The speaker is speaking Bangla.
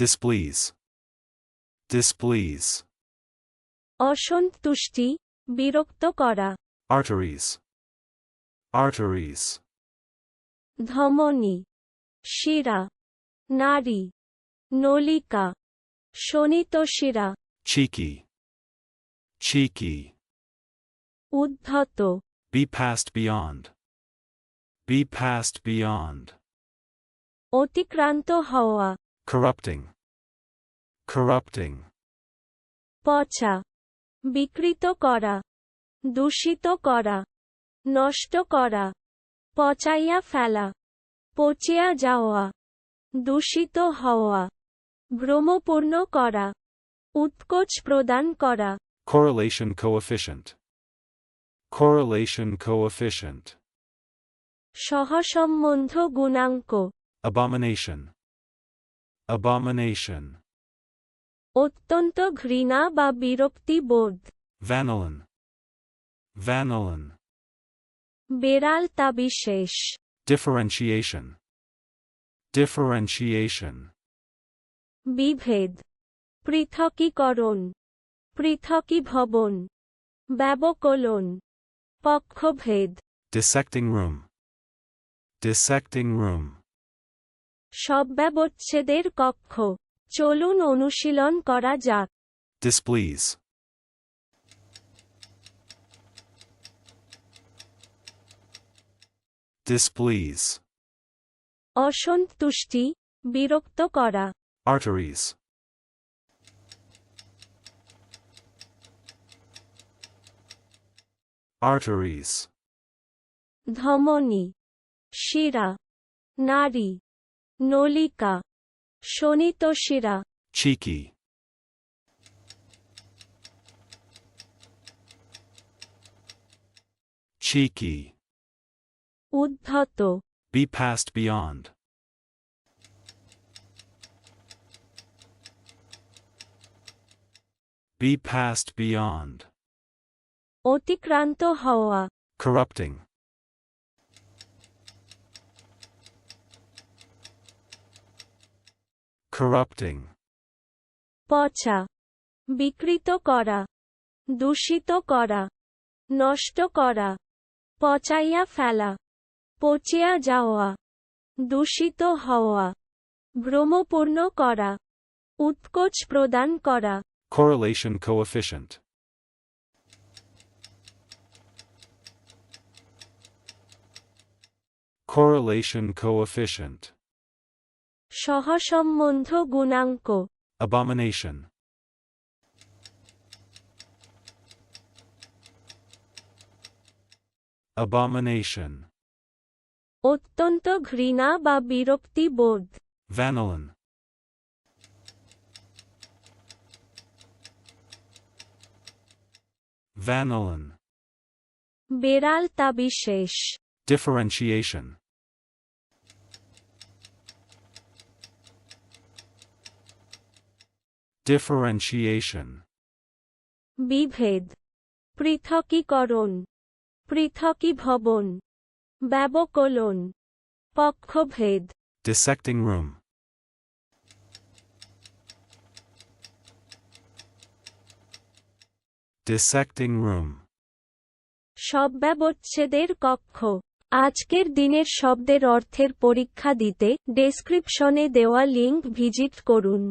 displease, displease, অসন্তুষ্টি বিরক্ত করা arteries, arteries, ধমনী শিরা নারী নলিকা শোণিতশিরা cheeky, cheeky, উদ্ধত be passed beyond, be passed beyond, অতিক্রান্ত হওয়া corrupting, Corrupting, পচা বিকৃত করা দূষিত করা নষ্ট করা পচাইয়া ফেলা পচিয়া যাওয়া দূষিত হওয়া ভ্রমপূর্ণ করা উৎকোচ প্রদান করা correlation coefficient, correlation coefficient, সহসম্বন্ধ গুণাঙ্ক abomination, abomination, অত্যন্ত ঘৃণা বা বিরক্তি বোধ। ভ্যানোলন ভ্যানোলন বেড়াল তা বিশেষ। ডিফারেন্সিয়েশন ডিফারেন্সিয়েশন বিভেদ। পৃথকীকরণ। পৃথকীভবন। ব্যবকলন। পক্ষভেদ। ডিসেক্টিং রুম ডিসেক্টিং রুম সব ব্যবচ্ছেদের কক্ষ। চলুন অনুশীলন করা যাক। Displease, displease, অসন্তুষ্টি বিরক্ত করা। Arteries, arteries, ধমনী শিরা নারী নলিকা। শোণিতশিরা cheeky, cheeky, উদ্ধত be passed beyond, be passed beyond, অতিক্রান্ত হওয়া corrupting, Corrupting, পচা বিকৃত করা দূষিত করা নষ্ট করা পচাইয়া ফেলা পচিয়া যাওয়া দূষিত হওয়া ভ্রমপূর্ণ করা উৎকোচ প্রদান করা correlation coefficient, correlation coefficient, সহসম্বন্ধ গুণাঙ্ক। অবামিনেশন অবামিনেশন অত্যন্ত ঘৃণা বা বিরক্তি বোধ। ভ্যানোলন ভ্যানোলন বেড়াল তা বিশেষ। ডিফারেন্সিয়েশন differentiation, বিভেদ পৃথকীকরণ পৃথকীভবন ব্যবকলন পক্ষভেদ। Dissecting room, dissecting room, শব্যাবচ্ছেদের কক্ষ। আজকের দিনের শব্দের অর্থের পরীক্ষা দিতে ডেসক্রিপশনে দেওয়া লিঙ্ক ভিজিট করুন।